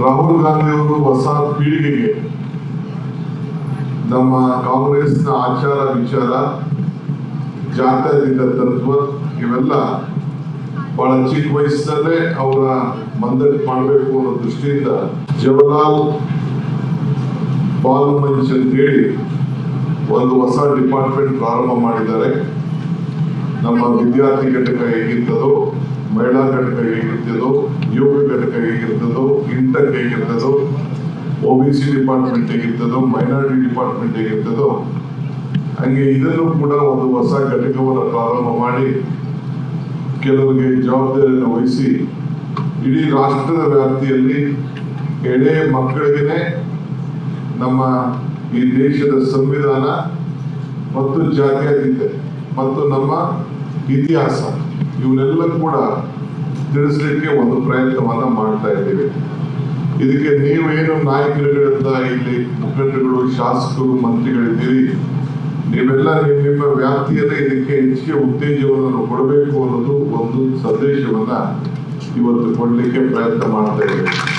ರಾಹುಲ್ ಗಾಂಧಿ ಅವರು ಹೊಸ ಪೀಳಿಗೆಗೆ. ನಮ್ಮ ಕಾಂಗ್ರೆಸ್ನ ಆಚಾರ ವಿಚಾರ, ಜಾತ್ಯತೀತ ತತ್ವ, ಇವೆಲ್ಲ ಬಹಳ ಚಿಕ್ಕ ವಯಸ್ಸಲ್ಲೇ ಅವರ ಮಂದಟ್ ಮಾಡಬೇಕು ಅನ್ನೋ ದೃಷ್ಟಿಯಿಂದ ಜವಹರ್ಲಾಲ್ ಬಾಲ್ ಮಂಚ್ ಅಂತೇಳಿ ಒಂದು ಹೊಸ ಡಿಪಾರ್ಟ್ಮೆಂಟ್ ಪ್ರಾರಂಭ ಮಾಡಿದ್ದಾರೆ. ನಮ್ಮ ವಿದ್ಯಾರ್ಥಿ ಘಟಕ ಹೇಗಿರ್ತದೋ, ಮಹಿಳಾ ಘಟಕ ಹೇಗಿರ್ತದೋ ಹೇಗಿರ್ತದೋ ಇಂಟರ್ ಹೇಗಿರ್ತದೋ ಒ ಬಿ ಸಿ ಡಿಪಾರ್ಟ್ಮೆಂಟ್ ಹೇಗಿರ್ತದೋ ಮೈನಾರಿಟಿ ಡಿಪಾರ್ಟ್ಮೆಂಟ್ ಹೇಗಿರ್ತದೋ ಹಂಗೆ ಇದನ್ನು ಕೂಡ ಒಂದು ಹೊಸ ಘಟಕವನ್ನು ಪ್ರಾರಂಭ ಮಾಡಿ ಕೆಲವರಿಗೆ ಜವಾಬ್ದಾರಿಯನ್ನು ವಹಿಸಿ ಇಡೀ ರಾಷ್ಟ್ರದ ವ್ಯಾಪ್ತಿಯಲ್ಲಿ ಎಳೆ ಮಕ್ಕಳಿಗೆ ನಮ್ಮ ಈ ದೇಶದ ಸಂವಿಧಾನ ಮತ್ತು ಜಾತ್ಯತೀತೆ ಮತ್ತು ನಮ್ಮ ಇತಿಹಾಸ, ಇವನ್ನೆಲ್ಲ ಕೂಡ ತಿಳಿಸ್ಲಿಕ್ಕೆ ಒಂದು ಪ್ರಯತ್ನವನ್ನ ಮಾಡ್ತಾ ಇದ್ದೀವಿ. ಇದಕ್ಕೆ ನೀವೇನು ನಾಯಕರುಗಳಿಂದ ಇಲ್ಲಿ ಮುಖಂಡರುಗಳು, ಶಾಸಕರು, ಮಂತ್ರಿಗಳಿದ್ದೀರಿ. ನೀವೆಲ್ಲ ನಿಮ್ಮ ನಿಮ್ಮ ವ್ಯಾಪ್ತಿಯಲ್ಲೇ ಇದಕ್ಕೆ ಹೆಚ್ಚಿಗೆ ಉತ್ತೇಜವನ್ನು ಕೊಡಬೇಕು ಅನ್ನೋದು ಒಂದು ಸಂದೇಶವನ್ನ ಇವತ್ತು ಕೊಡ್ಲಿಕ್ಕೆ ಪ್ರಯತ್ನ ಮಾಡ್ತಾ ಇದ್ದೀವಿ.